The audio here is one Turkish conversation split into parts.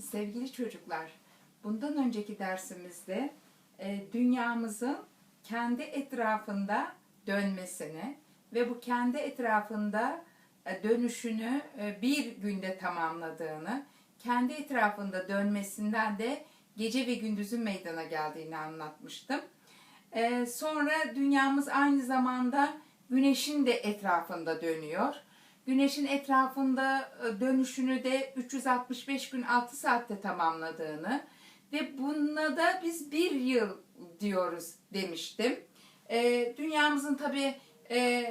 Sevgili çocuklar, bundan önceki dersimizde e, dünyamızın kendi etrafında dönmesini ve bu kendi etrafında e, dönüşünü e, bir günde tamamladığını, kendi etrafında dönmesinden de gece ve gündüzün meydana geldiğini anlatmıştım. Sonra dünyamız aynı zamanda güneşin de etrafında dönüyor. Güneşin etrafında e, dönüşünü de 365 gün 6 saatte tamamladığını ve buna da biz bir yıl diyoruz demiştim. E, dünyamızın tabi e,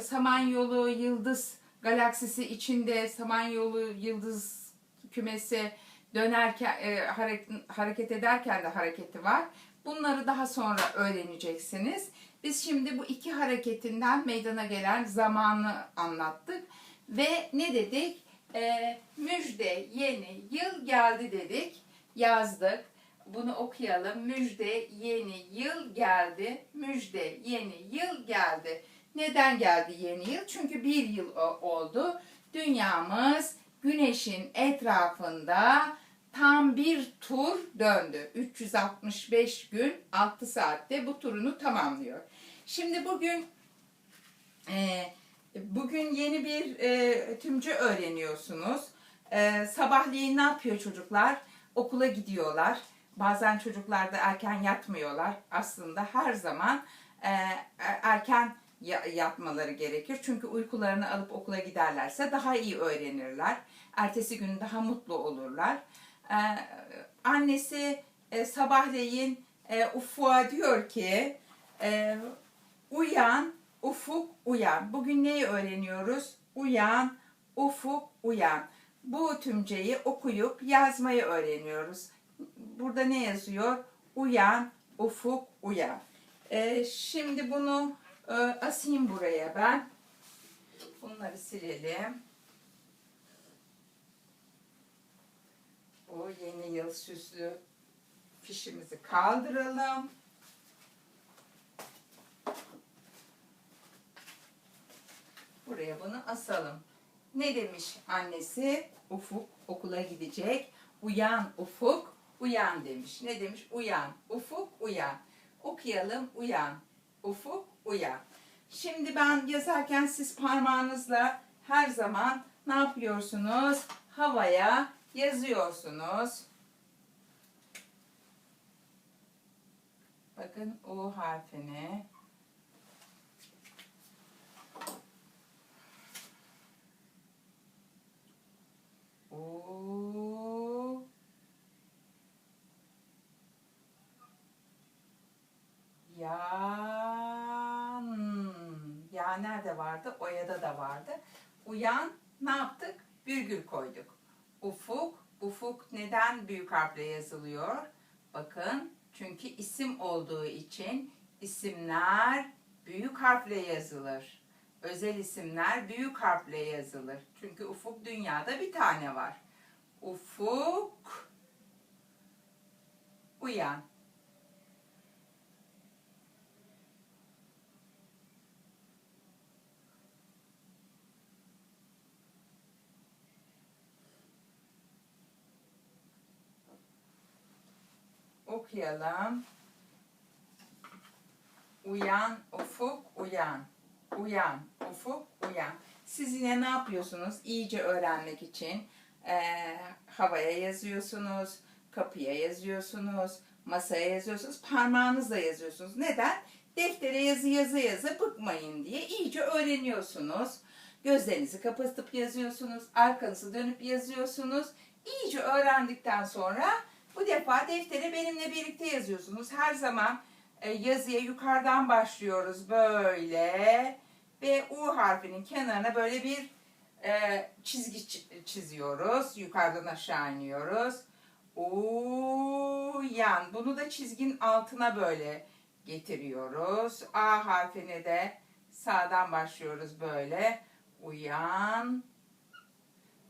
Samanyolu Yıldız galaksisi içinde Samanyolu Yıldız kümesi dönerken e, hareket, hareket ederken de hareketi var. Bunları daha sonra öğreneceksiniz. Biz şimdi bu iki hareketinden meydana gelen zamanı anlattık. Ve ne dedik? Ee, müjde yeni yıl geldi dedik. Yazdık. Bunu okuyalım. Müjde yeni yıl geldi. Müjde yeni yıl geldi. Neden geldi yeni yıl? Çünkü bir yıl oldu. Dünyamız güneşin etrafında tam bir tur döndü. 365 gün 6 saatte bu turunu tamamlıyor. Şimdi bugün e, bugün yeni bir e, tümcü öğreniyorsunuz. E, sabahleyin ne yapıyor çocuklar? Okula gidiyorlar. Bazen çocuklar da erken yatmıyorlar. Aslında her zaman e, erken yatmaları gerekir. Çünkü uykularını alıp okula giderlerse daha iyi öğrenirler. Ertesi gün daha mutlu olurlar. Ee, annesi e, sabahleyin e, Ufuk'a diyor ki e, uyan Ufuk uyan. Bugün neyi öğreniyoruz? Uyan, Ufuk uyan. Bu tümceyi okuyup yazmayı öğreniyoruz. Burada ne yazıyor? Uyan, Ufuk uyan. Ee, şimdi bunu e, asayım buraya ben. Bunları silelim. Bu yeni yıl süslü fişimizi kaldıralım. Buraya bunu asalım. Ne demiş annesi? Ufuk okula gidecek. Uyan Ufuk, uyan demiş. Ne demiş? Uyan, Ufuk, uyan. Okuyalım, uyan, Ufuk, uyan. Şimdi ben yazarken siz parmağınızla her zaman ne yapıyorsunuz? Havaya yazıyorsunuz. Bakın U harfini U Yan Ya nerede vardı? Oya'da da vardı. Uyan ne yaptık? Virgül koyduk. Ufuk, ufuk neden büyük harfle yazılıyor? Bakın çünkü isim olduğu için isimler büyük harfle yazılır. Özel isimler büyük harfle yazılır. Çünkü ufuk dünyada bir tane var. Ufuk uyan. Okuyalım. Uyan, ufuk, uyan. Uyan, ufuk, uyan. Siz yine ne yapıyorsunuz? İyice öğrenmek için e, havaya yazıyorsunuz, kapıya yazıyorsunuz, masaya yazıyorsunuz, parmağınızla yazıyorsunuz. Neden? Deftere yazı yazı yazı bıkmayın diye iyice öğreniyorsunuz. Gözlerinizi kapatıp yazıyorsunuz, arkanızı dönüp yazıyorsunuz. İyice öğrendikten sonra bu defa deftere benimle birlikte yazıyorsunuz. Her zaman e, yazıya yukarıdan başlıyoruz böyle ve U harfinin kenarına böyle bir e, çizgi çiziyoruz. Yukarıdan aşağı iniyoruz. Uyan. Bunu da çizgin altına böyle getiriyoruz. A harfini de sağdan başlıyoruz böyle. Uyan.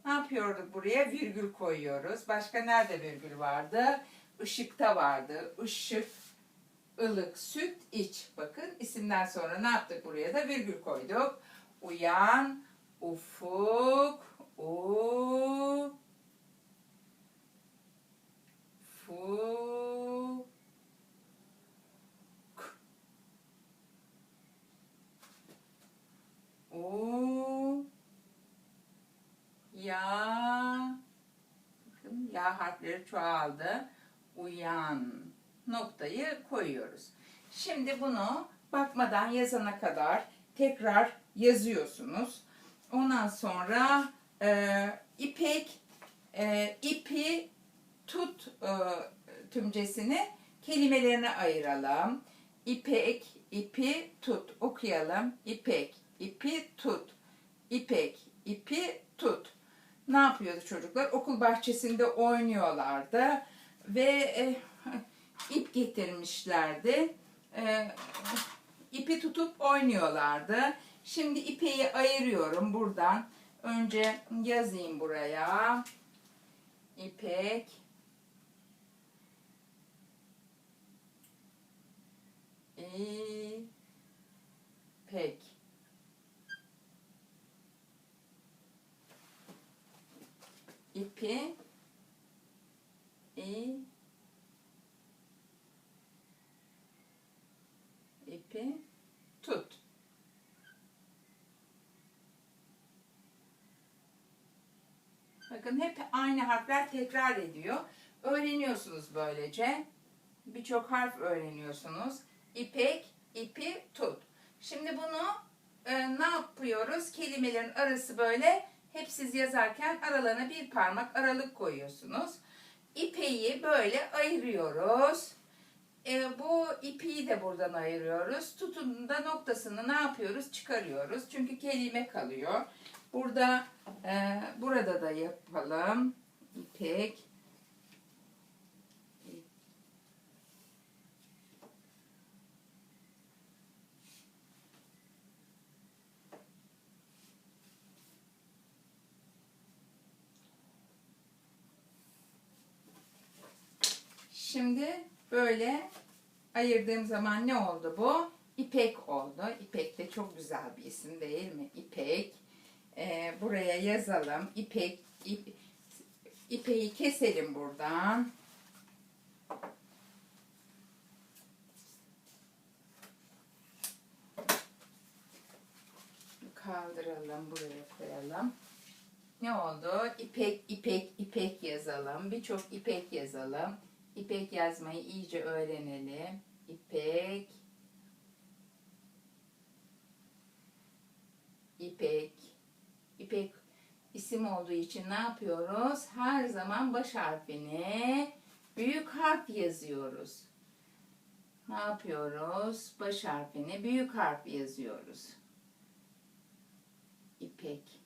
Ne yapıyorduk buraya? Virgül koyuyoruz. Başka nerede virgül vardı? Işıkta vardı. Işık, ılık, süt, iç. Bakın isimden sonra ne yaptık buraya da virgül koyduk. Uyan, ufuk, u, fu, k, u, ya harfleri çoğaldı. Uyan noktayı koyuyoruz. Şimdi bunu bakmadan yazana kadar tekrar yazıyorsunuz. Ondan sonra e, ipek e, ipi tut e, tümcesini kelimelerine ayıralım. İpek, ipi tut. Okuyalım. İpek, ipi tut. İpek, ipi. Ne yapıyordu çocuklar? Okul bahçesinde oynuyorlardı ve e, ip getirmişlerdi. E, ipi tutup oynuyorlardı. Şimdi ipeyi ayırıyorum buradan. Önce yazayım buraya. İpek. İpek. İpi. İ. İpi. Tut. Bakın hep aynı harfler tekrar ediyor. Öğreniyorsunuz böylece. Birçok harf öğreniyorsunuz. İpek, ipi, tut. Şimdi bunu e, ne yapıyoruz? Kelimelerin arası böyle hep siz yazarken aralarına bir parmak aralık koyuyorsunuz. İpeyi böyle ayırıyoruz. E, bu ipiyi de buradan ayırıyoruz. Tutun da noktasını ne yapıyoruz? Çıkarıyoruz. Çünkü kelime kalıyor. Burada e, burada da yapalım. İpek. Şimdi böyle ayırdığım zaman ne oldu bu? İpek oldu. İpek de çok güzel bir isim değil mi? İpek. Ee, buraya yazalım. İpek, ip, ipeği keselim buradan. Kaldıralım, buraya koyalım. Ne oldu? İpek, ipek, ipek yazalım. Birçok ipek yazalım. İpek yazmayı iyice öğrenelim. İpek, İpek, İpek isim olduğu için ne yapıyoruz? Her zaman baş harfini büyük harf yazıyoruz. Ne yapıyoruz? Baş harfini büyük harf yazıyoruz. İpek.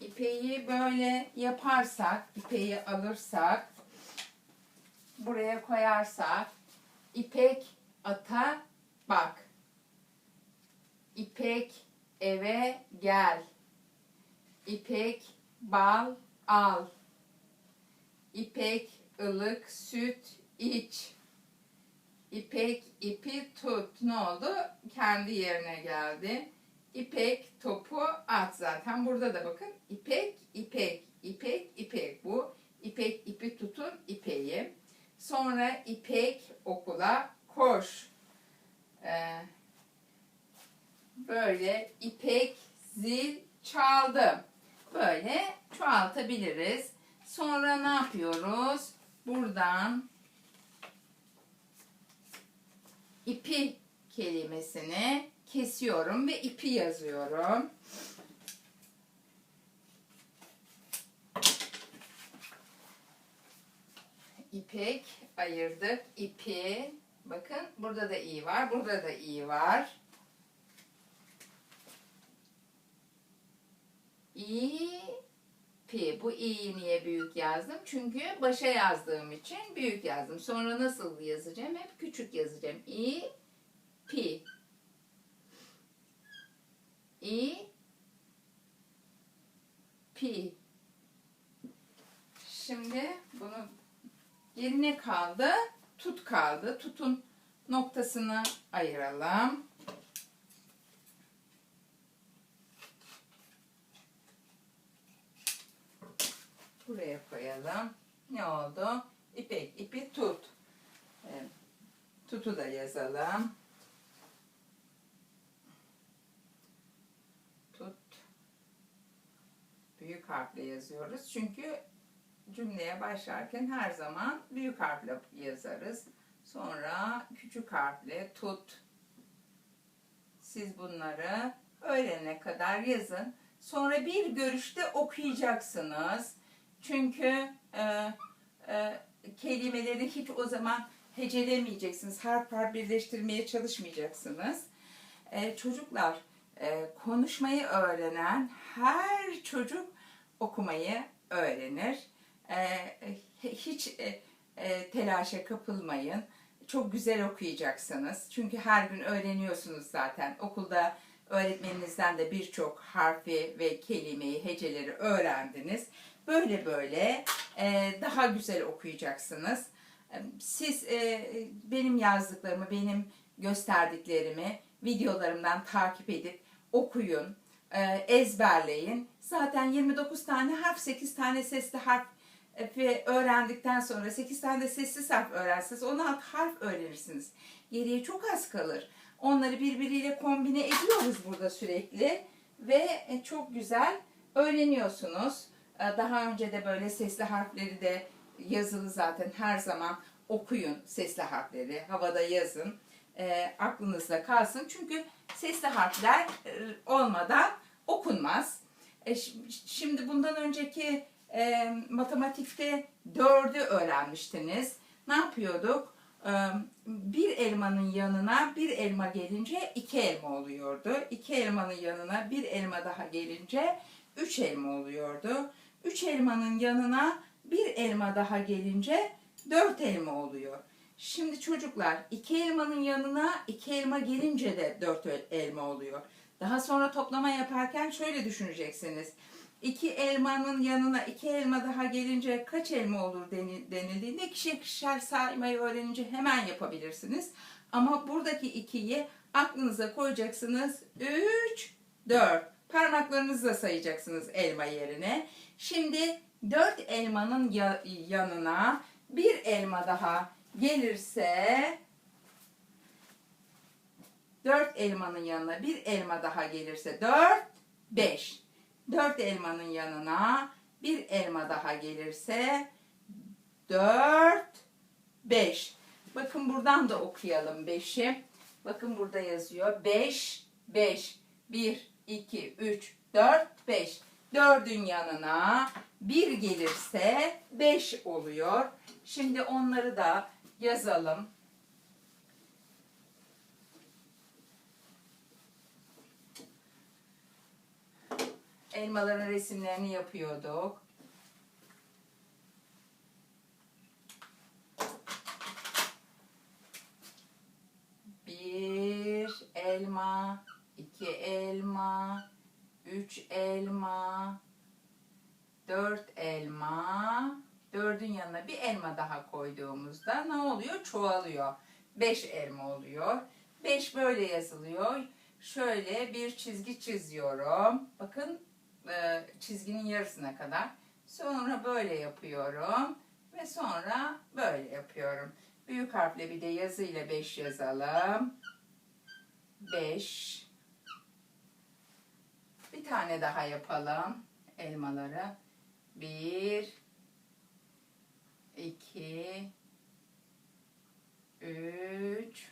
İpeği böyle yaparsak, ipeği alırsak, buraya koyarsak, İpek ata bak. İpek eve gel. İpek bal al. İpek ılık süt iç. İpek ipi tut. Ne oldu? Kendi yerine geldi. İpek topu at zaten. Burada da bakın. İpek, ipek, ipek, ipek bu. İpek ipi tutun ipeği. Sonra ipek okula koş. Ee, böyle ipek zil çaldı. Böyle çoğaltabiliriz. Sonra ne yapıyoruz? Buradan ipi kelimesini kesiyorum ve ipi yazıyorum. İpek ayırdık. İpi bakın burada da iyi var. Burada da iyi var. İpi. Bu i'yi niye büyük yazdım? Çünkü başa yazdığım için büyük yazdım. Sonra nasıl yazacağım? Hep küçük yazacağım. İ pi. İ pi. Şimdi bunu yerine kaldı. Tut kaldı. Tutun noktasını ayıralım. Buraya koyalım. Ne oldu? İpek, ipi tut. Evet. Tutu da yazalım. Tut. Büyük harfle yazıyoruz. Çünkü cümleye başlarken her zaman büyük harfle yazarız. Sonra küçük harfle tut. Siz bunları öğlenene kadar yazın. Sonra bir görüşte okuyacaksınız. Çünkü e, e, kelimeleri hiç o zaman hecelemeyeceksiniz. Harf harf birleştirmeye çalışmayacaksınız. E, çocuklar e, konuşmayı öğrenen her çocuk okumayı öğrenir. E, hiç e, e, telaşa kapılmayın. Çok güzel okuyacaksınız. Çünkü her gün öğreniyorsunuz zaten. Okulda öğretmeninizden de birçok harfi ve kelimeyi, heceleri öğrendiniz. Böyle böyle daha güzel okuyacaksınız. Siz benim yazdıklarımı, benim gösterdiklerimi videolarımdan takip edip okuyun, ezberleyin. Zaten 29 tane harf, 8 tane sesli harf öğrendikten sonra 8 tane de sessiz harf öğrenseniz 16 harf öğrenirsiniz. Geriye çok az kalır. Onları birbiriyle kombine ediyoruz burada sürekli ve e, çok güzel öğreniyorsunuz. E, Daha önce de böyle sesli harfleri de yazılı zaten her zaman okuyun sesli harfleri. Havada yazın. E, aklınızda kalsın. Çünkü sesli harfler e, olmadan okunmaz. E, şimdi bundan önceki e, matematikte dördü öğrenmiştiniz. Ne yapıyorduk? E, bir elmanın yanına bir elma gelince iki elma oluyordu. İki elmanın yanına bir elma daha gelince üç elma oluyordu. Üç elmanın yanına bir elma daha gelince dört elma oluyor. Şimdi çocuklar iki elmanın yanına iki elma gelince de dört elma oluyor. Daha sonra toplama yaparken şöyle düşüneceksiniz. İki elmanın yanına iki elma daha gelince kaç elma olur deni- denildiğinde ikişer ikişer saymayı öğrenince hemen yapabilirsiniz. Ama buradaki ikiyi aklınıza koyacaksınız. Üç, dört. Parmaklarınızla sayacaksınız elma yerine. Şimdi dört elmanın ya- yanına bir elma daha gelirse dört elmanın yanına bir elma daha gelirse dört, beş. Dört elmanın yanına bir elma daha gelirse dört, beş. Bakın buradan da okuyalım beşi. Bakın burada yazıyor. Beş, beş. Bir, iki, üç, dört, beş. Dördün yanına bir gelirse beş oluyor. Şimdi onları da yazalım. Elmaların resimlerini yapıyorduk. Bir elma, iki elma, üç elma, dört elma. Dördün yanına bir elma daha koyduğumuzda ne oluyor? Çoğalıyor. Beş elma oluyor. Beş böyle yazılıyor. Şöyle bir çizgi çiziyorum. Bakın e, çizginin yarısına kadar. Sonra böyle yapıyorum. Ve sonra böyle yapıyorum. Büyük harfle bir de yazıyla 5 yazalım. 5. Bir tane daha yapalım elmaları. 1 2 3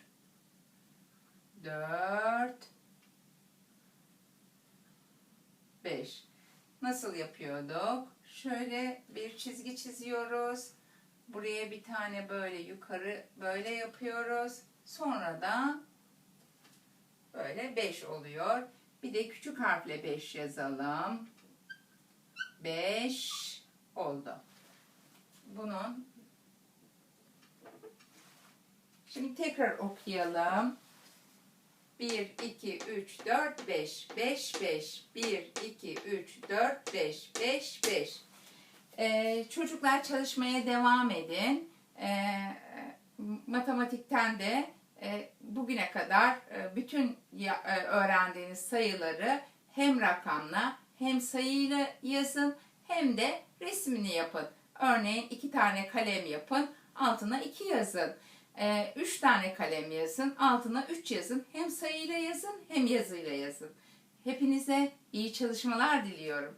4 5 Nasıl yapıyorduk? Şöyle bir çizgi çiziyoruz. Buraya bir tane böyle yukarı böyle yapıyoruz. Sonra da böyle 5 oluyor. Bir de küçük harfle 5 yazalım. 5 oldu. Bunun Şimdi tekrar okuyalım. 1, 2, 3, 4, 5. 5, 5. 1, 2, 3, 4, 5. 5, 5. Ee, çocuklar çalışmaya devam edin. Ee, matematikten de e, bugüne kadar e, bütün ya- e, öğrendiğiniz sayıları hem rakamla hem sayıyla yazın hem de resmini yapın. Örneğin iki tane kalem yapın, altına iki yazın. Ee, üç tane kalem yazın, altına üç yazın. Hem sayıyla yazın hem yazıyla yazın. Hepinize iyi çalışmalar diliyorum.